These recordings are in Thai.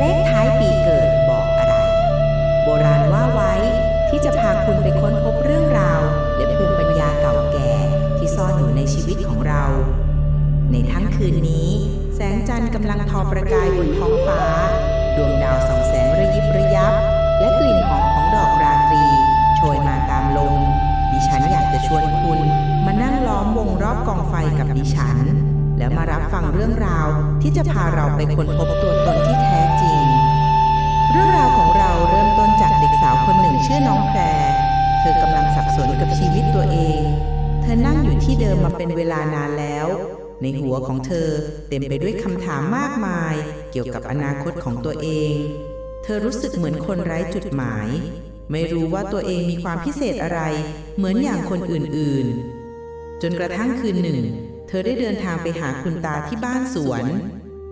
เลขท้ายปีเกิดบอกอะไร โบราณว่าไว้ที่จะพาคุณไปค้นพบเรื่องราว และภูมิปัญญาเก่าแก่ที่ซ่อนอยู่ในชีวิตของเรา ในทั้งคืนนี้ แสงจันทร์กำลังทอประกายบนท้องฟ้า ดวงดาวส่องแสงระยิบระยับ และกลิ่นหอมของดอกราตรีโชยมาตามลมดิฉันอยากจะชวนคุณมานั่งล้อมวงรอบกองไฟกับดิฉัน แล้วมารับฟังเรื่องราวที่จะพาเราไปค้นพบตัวตนที่แท้จริง เรื่องราวของเราเริ่มต้นจากเด็กสาวคนหนึ่งชื่อน้องแพร เธอกำลังสับสนกับชีวิตตัวเอง เธอนั่งอยู่ที่เดิมมาเป็นเวลานานแล้ว ในหัวของเธอเต็มไปด้วยคำถามมากมาย เกี่ยวกับอนาคตของตัวเอง เธอรู้สึกเหมือนคนไร้จุดหมาย ไม่รู้ว่าตัวเองมีความพิเศษอะไร เหมือนอย่างคนอื่นๆ จนกระทั่งคืนหนึ่ง เธอได้เดินทางไปหาคุณตาที่บ้านสวน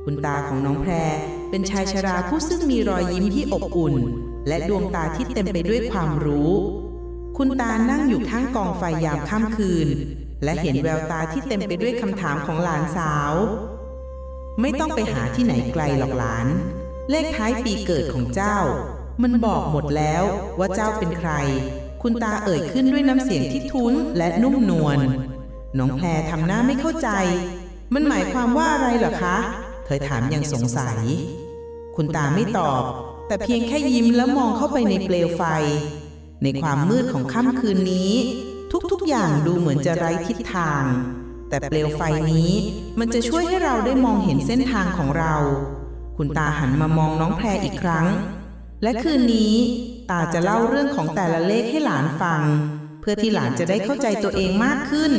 คุณตาของน้องแพร เป็นชายชราผู้ซึ่งมีรอยยิ้มที่อบอุ่น และดวงตาที่เต็มไปด้วยความรู้ คุณตานั่งอยู่ข้างกองไฟยามค่ำคืน และเห็นแววตาที่เต็มไปด้วยคำถามของหลานสาว ไม่ต้องไปหาที่ไหนไกลหรอกหลาน เลขท้ายปีเกิดของเจ้า มันบอกหมดแล้วว่าเจ้าเป็นใคร คุณตาเอ่ยขึ้นด้วยน้ำเสียงที่ทุ้นและนุ่มนวลน้องแพรทำหน้าไม่เข้าใจ มันหมายความว่าอะไรเหรอคะ เธอถามอย่างสงสัย คุณตาไม่ตอบ แต่เพียงแค่ยิ้มแล้วมองเข้าไปในเปลวไฟ ในความมืดของค่ำคืนนี้ ทุกๆอย่างดูเหมือนจะไร้ทิศทาง แต่เปลวไฟนี้มันจะช่วยให้เราได้มองเห็นเส้นทางของเรา คุณตาหันมามองน้องแพรอีกครั้ง และคืนนี้ตาจะเล่าเรื่องของแต่ละเลขให้หลานฟัง เพื่อที่หลานจะได้เข้าใจตัวเองมากขึ้น